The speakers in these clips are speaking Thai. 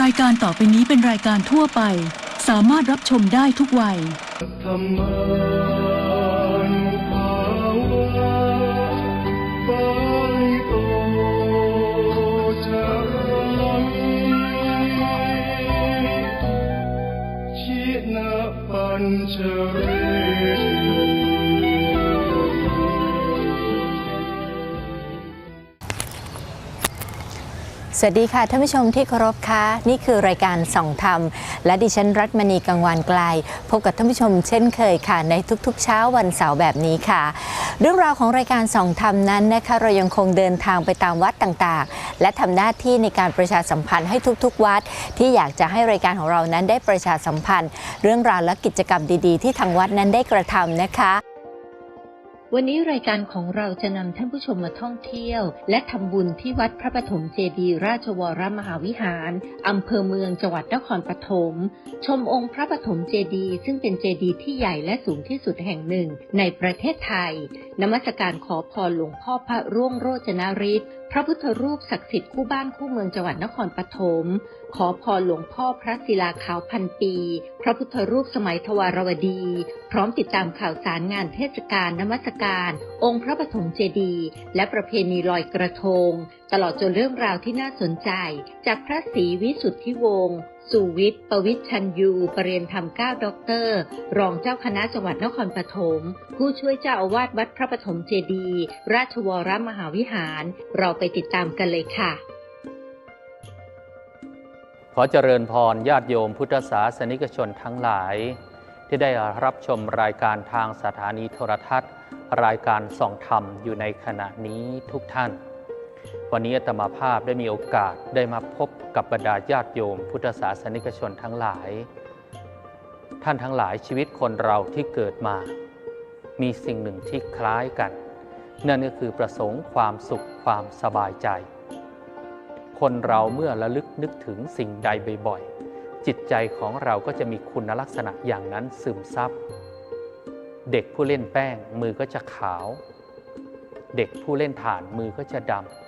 รายการต่อไปนี้เป็นรายการทั่วไป สามารถรับชมได้ทุกวัย ธรรมานภาวะปา สวัสดีค่ะท่านผู้ชมที่เคารพคะนี่คือรายการส่องธรรม และดิฉันรัตมณีกังวานไกลพบกับท่านผู้ชมเช่นเคยค่ะในทุกๆ เช้าวันเสาร์แบบนี้ค่ะ เรื่องราวของรายการส่องธรรมนั้นนะคะเรายังคงเดินทางไปตามวัดต่างๆ และทำหน้าที่ในการประชาสัมพันธ์ให้ทุกๆ วัด ที่อยากจะให้รายการของเรานั้นได้ประชาสัมพันธ์ เรื่องราวและกิจกรรมดีๆ ที่ทางวัดนั้นได้กระทำนะคะ วันนี้รายการของเราจะนำท่านผู้ชมมาท่องเที่ยว และทำบุญที่วัดพระปฐมเจดีราชวรมหาวิหารอำเภอเมืองจังหวัดนครปฐมชมองค์พระปฐมเจดีซึ่งเป็นเจดีที่ใหญ่และสูงที่สุดแห่งหนึ่งในประเทศไทย นมัสการขอพรหลวงพ่อพระร่วงโรจนฤทธิ์พระพุทธรูปศักดิ์สิทธิ์คู่บ้านคู่เมืองจังหวัดนครปฐมขอพรหลวงพ่อพระศิลาขาวพันปี พระพุทธรูปสมัยทวารวดี พร้อมติดตามข่าวสารงานเทศกาลนมัสการ องค์พระปฐมเจดีย์และประเพณีลอยกระทง ตลอดจนเรื่องราวที่น่าสนใจ จากพระศรีวิสุทธิวงศ์ สุวิทย์ ประวิทย์ชันยูปรริญญาธรรมเก้าด็อกเตอร์ รองเจ้าคณะจังหวัดนครปฐม ผู้ช่วยเจ้าอาวาสวัดพระปฐมเจดีย์ราชวรมหาวิหาร เราไปติดตามกันเลยค่ะ ขอเจริญพรญาติโยมพุทธศาสนิกชนทั้งหลาย ที่ได้รับชมรายการทางสถานีโทรทัศน์ รายการส่องธรรมอยู่ในขณะนี้ทุกท่าน วันนี้อาตมาภาพได้มีโอกาสได้มาพบกับบรรดาญาติโยม พุทธศาสนิกชนทั้งหลาย ท่านทั้งหลายชีวิตคนเราที่เกิดมา มีสิ่งหนึ่งที่คล้ายกัน นั่นก็คือประสงค์ความสุขความสบายใจ คนเราเมื่อระลึกนึกถึงสิ่งใดบ่อยๆจิตใจของเราก็จะมีคุณลักษณะอย่างนั้นซึมซับเด็กผู้เล่นแป้งมือก็จะขาว เด็กผู้เล่นถ่านมือก็จะดำ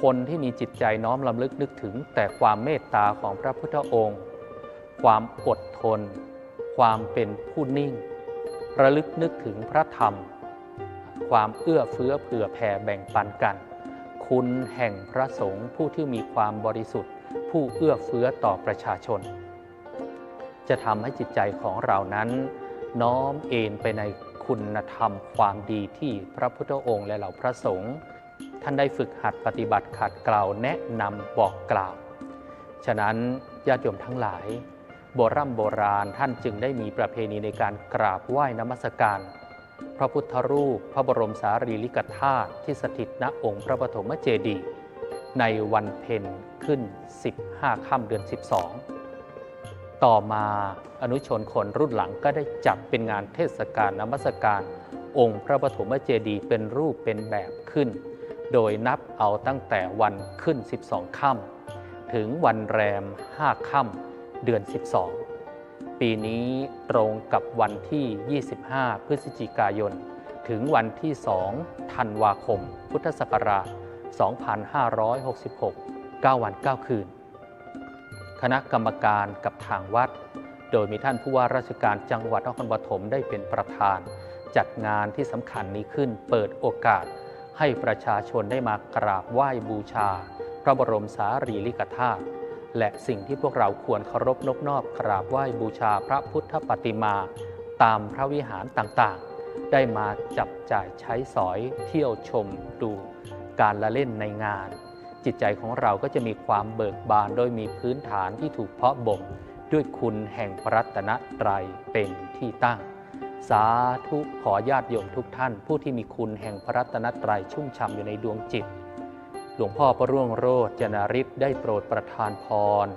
คนที่มีจิตใจน้อมลำลึกนึกถึง แต่ความเมตตาของพระพุทธองค์ ความอดทน ความเป็นผู้นิ่ง ระลึกนึกถึงพระธรรม ความเอื้อเฟื้อเผื่อแผ่แบ่งปันกัน คุณแห่งพระสงฆ์ผู้ที่มีความบริสุทธิ์ ผู้เอื้อเฟื้อต่อประชาชน จะทำให้จิตใจของเรานั้น น้อมเอ็นไปในคุณธรรมความดีที่พระพุทธองค์และเหล่าพระสงฆ์ ท่านได้ฝึกหัดปฏิบัติขัดเกลาแนะนำบอกกล่าว ฉะนั้นญาติโยมทั้งหลาย โบรโบราณท่านจึงได้มีประเพณีในการกราบไหว้นมัสการ พระพุทธรูป พระบรมสารีริกธาตุที่สถิตณองค์พระปฐมเจดีย์ในวันเพ็ญขึ้น 15 ค่ำเดือน 12 ต่อมาอนุชนคนรุ่นหลังก็ได้จัดเป็นงานเทศกาลนมัสการ องค์พระปฐมเจดีย์เป็นรูปเป็นแบบขึ้น โดยนับเอาตั้งแต่วันขึ้น 12 ค่ำถึงวันแรม 5 ค่ำเดือน 12 ปีนี้ตรงกับวันที่ 25 พฤศจิกายน ถึงวันที่ 2 ธันวาคม พุทธศักราช 2566 9 วัน 9 คืน คณะกรรมการกับทางวัด โดยมีท่านผู้ว่าราชการจังหวัดนครปฐมได้เป็นประธาน จัดงานที่สำคัญนี้ขึ้นเปิดโอกาส ให้ประชาชนได้มากราบไหว้บูชา พระบรมสารีริกธาตุและสิ่งที่พวกเราควรเคารพนบนอบกราบไหว้บูชาพระพุทธปฏิมา ตามพระวิหารต่างๆ ได้มาจับจ่ายใช้สอยเที่ยวชมดูการละเล่นในงาน จิตใจของเราก็จะมีความเบิกบานโดยมีพื้นฐานที่ถูกเพาะบ่มด้วยคุณแห่งพระรัตนตรัยเป็นที่ตั้ง สาธุขอญาติโยมทุกท่าน ผู้ที่มีคุณแห่งพระรัตนตรัยชุ่มฉ่ำอยู่ในดวงจิต หลวงพ่อพระร่วงโรจนาริศได้โปรดประทานพร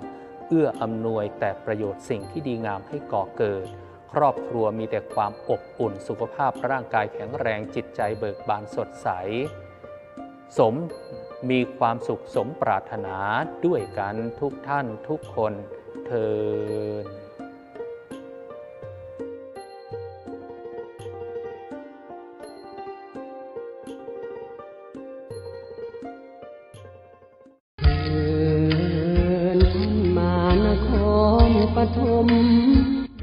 เอื้ออำนวยแต่ประโยชน์สิ่งที่ดีงามให้ก่อเกิด ครอบครัวมีแต่ความอบอุ่นสุขภาพร่างกายแข็งแรงจิตใจเบิกบานสดใส สมมีความสุขสมปรารถนาด้วยกันทุกท่านทุกคนเทิน ฐม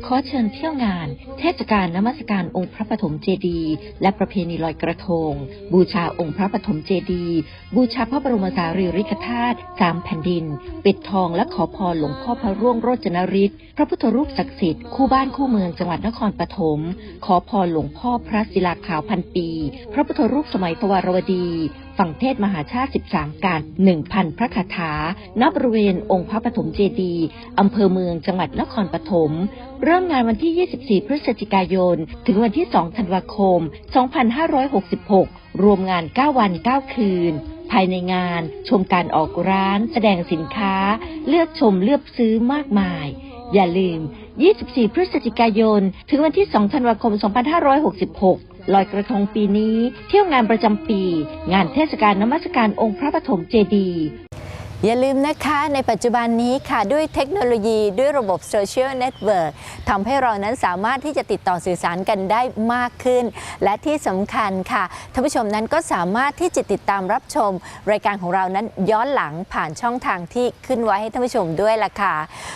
ขอเชิญเที่ยวงาน เทศกาลนมัสการองค์พระปฐมเจดีย์และประเพณีลอยกระทง บูชาองค์พระปฐมเจดีย์บูชาพระบรมสารีริกธาตุสามแผ่นดิน ปิดทองและขอพรหลวงพ่อพระร่วงโรจนฤทธิ์พระพุทธรูปศักดิ์สิทธิ์คู่บ้านคู่เมืองจังหวัดนครปฐมขอพรหลวงพ่อพระศิลาขาวพันปี พระพุทธรูปสมัยทวารวดี ฝั่งเทศมหาชาติ 13 การ 1,000 พระคาถา ณ บริเวณองค์พระปฐมเจดีย์อำเภอเมืองจังหวัดนครปฐม เริ่มงานวันที่ 24 พฤศจิกายน ถึงวันที่ 2 ธันวาคม 2566 รวมงาน 9 วัน 9 คืน ภายในงานชมการออกร้าน แสดงสินค้า เลือกชมเลือกซื้อมากมายอย่าลืม 24 พฤศจิกายน ถึงวันที่ 2 ธันวาคม 2566 ลอยกระทงปีนี้ เที่ยวงานประจำปี งานเทศกาลนมัสการองค์พระปฐมเจดีย์ อย่าลืมนะคะในปัจจุบันนี้ค่ะด้วยเทคโนโลยีด้วยระบบโซเชียลเน็ตเวิร์กทำให้เรานั้นสามารถที่จะติดต่อสื่อสารกันได้มากขึ้น และที่สำคัญค่ะท่านผู้ชมนั้นก็สามารถที่จะติดตามรับชม รายการของเรานั้นย้อนหลังผ่านช่องทางที่ขึ้นไว้ให้ท่านผู้ชมด้วยล่ะค่ะ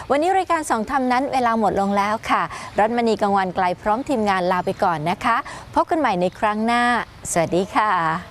วันนี้รายการสองทำนั้นเวลาหมดลงแล้วค่ะรัตมณีกังวันไกลพร้อมทีมงานลาไปก่อนนะคะ พบกันใหม่ในครั้งหน้า สวัสดีค่ะ